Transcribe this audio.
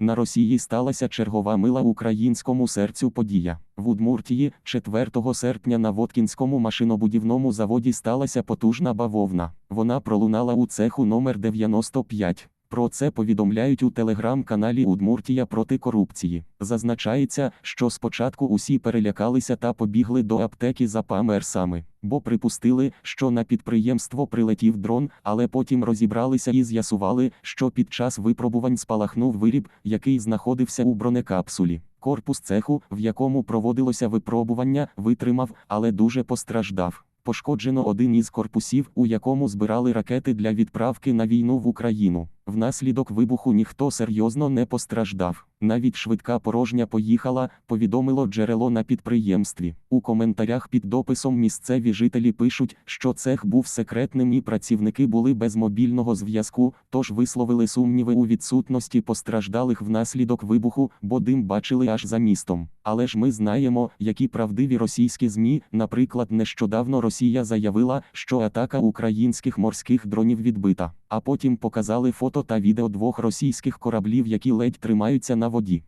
На Росії сталася чергова мила українському серцю подія. В Удмуртії 4 серпня на Воткінському машинобудівному заводі сталася потужна бавовна. Вона пролунала у цеху номер 95. Про це повідомляють у телеграм-каналі Удмуртія проти корупції. Зазначається, що спочатку усі перелякалися та побігли до аптеки за памерсами, бо припустили, що на підприємство прилетів дрон, але потім розібралися і з'ясували, що під час випробувань спалахнув виріб, який знаходився у бронекапсулі. Корпус цеху, в якому проводилося випробування, витримав, але дуже постраждав. Пошкоджено один із корпусів, у якому збирали ракети для відправки на війну в Україну. Внаслідок вибуху ніхто серйозно не постраждав. Навіть швидка порожня поїхала, повідомило джерело на підприємстві. У коментарях під дописом місцеві жителі пишуть, що цех був секретним і працівники були без мобільного зв'язку, тож висловили сумніви у відсутності постраждалих внаслідок вибуху, бо дим бачили аж за містом. Але ж ми знаємо, які правдиві російські ЗМІ, наприклад, нещодавно Росія заявила, що атака українських морських дронів відбита, а потім показали фото та відео двох російських кораблів, які ледь тримаються на воді.